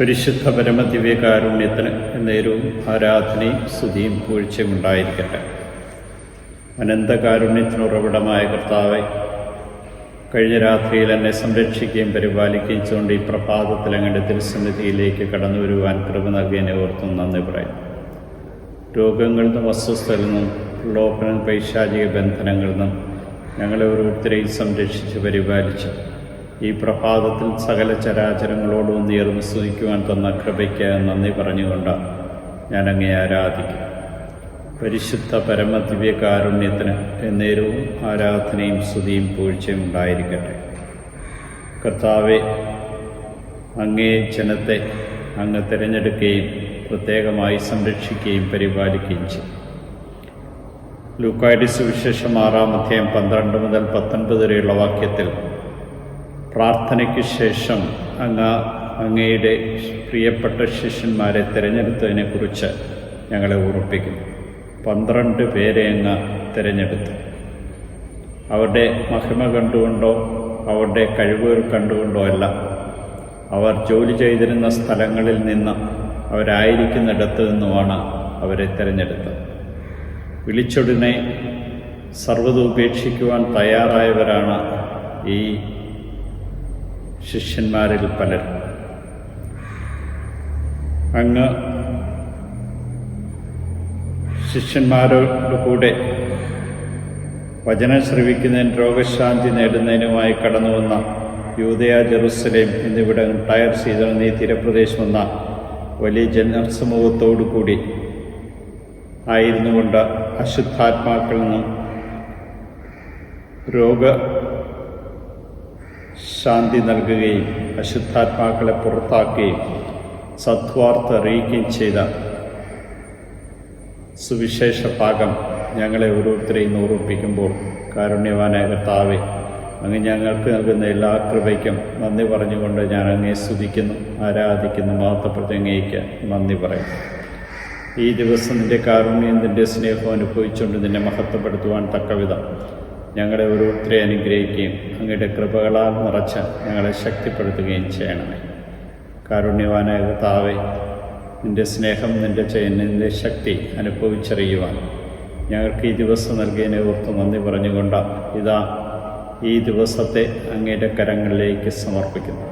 പരിശുദ്ധ പരമദിവ്യകാരുണ്യത്തിന് നേരവും ആരാധനയും സ്തുതിയും പൂഴ്ചയും ഉണ്ടായിരിക്കട്ടെ. അനന്തകാരുണ്യത്തിന് ഉറവിടമായ കർത്താവെ കഴിഞ്ഞ രാത്രിയിൽ എന്നെ സംരക്ഷിക്കുകയും പരിപാലിക്കുകയും ചെയ്തുകൊണ്ട് ഈ പ്രഭാതത്തിൽ അങ്ങയുടെ തിരുസന്നിധിയിലേക്ക് കടന്നു വരുവാൻ കൃപ നൽകിയതിനെ ഓർത്തും നന്ദി പറയും രോഗങ്ങളിൽ നിന്നും അസ്വസ്ഥതയിൽ നിന്നും ലോകനും പൈശാചിക ബന്ധനങ്ങളിൽ നിന്നും ഞങ്ങളെ ഓരോരുത്തരെയും സംരക്ഷിച്ച് പരിപാലിച്ച് ഈ പ്രഭാതത്തിൽ സകല ചരാചരങ്ങളോടും ഉയർന്ന് സ്തുതിക്കുവാൻ തന്ന കൃപയ്ക്ക് നന്ദി പറഞ്ഞുകൊണ്ട് ഞാൻ അങ്ങേ ആരാധിക്കും. പരിശുദ്ധ പരമദിവ്യകാരുണ്യത്തിന് എന്നേരവും ആരാധനയും സ്തുതിയും പൂഴ്ചയും ഉണ്ടായിരിക്കട്ടെ. കർത്താവെ അങ്ങേ ജനത്തെ അങ്ങ് തിരഞ്ഞെടുക്കുകയും പ്രത്യേകമായി സംരക്ഷിക്കുകയും പരിപാലിക്കുകയും ചെയ്യും. ലൂക്കായുടെ സുവിശേഷം ആറാം അധ്യായം പന്ത്രണ്ട് മുതൽ പത്തൊൻപത് വരെയുള്ള വാക്യത്തിൽ പ്രാർത്ഥനയ്ക്ക് ശേഷം അങ്ങ് അങ്ങയുടെ പ്രിയപ്പെട്ട ശിഷ്യന്മാരെ തിരഞ്ഞെടുത്തതിനെക്കുറിച്ച് ഞങ്ങളെ ഓർമ്മിപ്പിക്കുന്നു. പന്ത്രണ്ട് പേരെ അങ്ങ് തിരഞ്ഞെടുത്തു. അവരുടെ മഹിമ കണ്ടുകൊണ്ടോ അവരുടെ കഴിവുകൾ കണ്ടുകൊണ്ടോ അല്ല അവർ ജോലി ചെയ്തിരുന്ന സ്ഥലങ്ങളിൽ നിന്ന് അവരായിരിക്കുന്നിടത്ത് നിന്നുമാണ് അവരെ തിരഞ്ഞെടുത്തത്. വിളിച്ചൊടിനെ സർവത് ഉപേക്ഷിക്കുവാൻ തയ്യാറായവരാണ് ഈ ശിഷ്യന്മാരിൽ പലരും അങ്ങ് ശിഷ്യന്മാരോട് കൂടെ വചനം ശ്രവിക്കുന്നതിന് രോഗശാന്തി നേടുന്നതിനുമായി കടന്നു വന്ന യൂതയ ജെറുസലേം എന്നിവിടെ ടയർ സീതൺ എന്നീ തീരപ്രദേശം എന്ന വലിയ ജനസമൂഹത്തോടു കൂടി ആയിരുന്നു കൊണ്ട് അശുദ്ധാത്മാക്കളിൽ നിന്നും രോഗ ശാന്തി നൽകുകയും അശുദ്ധാത്മാക്കളെ പുറത്താക്കുകയും സത്വാർത്ഥ അറിയിക്കുകയും ചെയ്ത സുവിശേഷ ഭാഗം ഞങ്ങളെ ഓരോരുത്തരെയും ഓർമ്മിപ്പിക്കുമ്പോൾ കാരുണ്യവാനായ കർത്താവെ അങ്ങ് ഞങ്ങൾക്ക് നൽകുന്ന എല്ലാ കൃപയ്ക്കും നന്ദി പറഞ്ഞുകൊണ്ട് ഞാൻ അങ്ങേ സ്തുതിക്കുന്നു ആരാധിക്കുന്നു മഹത്വപ്രതിങ്ങയ്ക്ക് നന്ദി പറയും ഈ ദിവസം നിന്റെ കാരുണ്യം നിന്റെ സ്നേഹം അനുഭവിച്ചുകൊണ്ട് നിന്നെ മഹത്വപ്പെടുത്തുവാൻ തക്കവിധം ഞങ്ങളെ ഓരോരുത്തരെ അനുഗ്രഹിക്കുകയും അങ്ങയുടെ കൃപകളാൽ നിറച്ച് ഞങ്ങളെ ശക്തിപ്പെടുത്തുകയും ചെയ്യണമേ. കാരുണ്യവാനായ കർത്താവെ നിന്റെ സ്നേഹം നിന്റെ ചെയ്യ നിന്റെ ശക്തി അനുഭവിച്ചറിയുവാൻ ഞങ്ങൾക്ക് ഈ ദിവസം നൽകിയതിനെ ഓർത്ത് നന്ദി പറഞ്ഞുകൊണ്ട് ഇതാ ഈ ദിവസത്തെ അങ്ങയുടെ കരങ്ങളിലേക്ക് സമർപ്പിക്കുന്നു.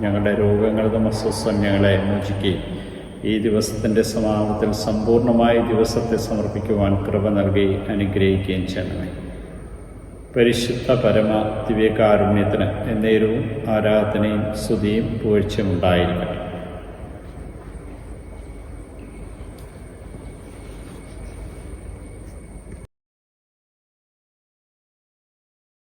ഞങ്ങളുടെ രോഗങ്ങളും അസ്വസ്ഥം ഞങ്ങളെ മോചിക്കുകയും ഈ ദിവസത്തിന്റെ സമാപനത്തിൽ സമ്പൂർണമായി ദിവസത്തെ സമർപ്പിക്കുവാൻ കൃപ നൽകി അനുഗ്രഹിക്കുകയും ചെയ്യണമേ. പരിശുദ്ധ പരമ ദിവ്യകാരുണ്യത്തിന് എന്നേരവും ആരാധനയും സ്തുതിയും പുകഴ്ചയും ഉണ്ടായിരിക്കട്ടെ.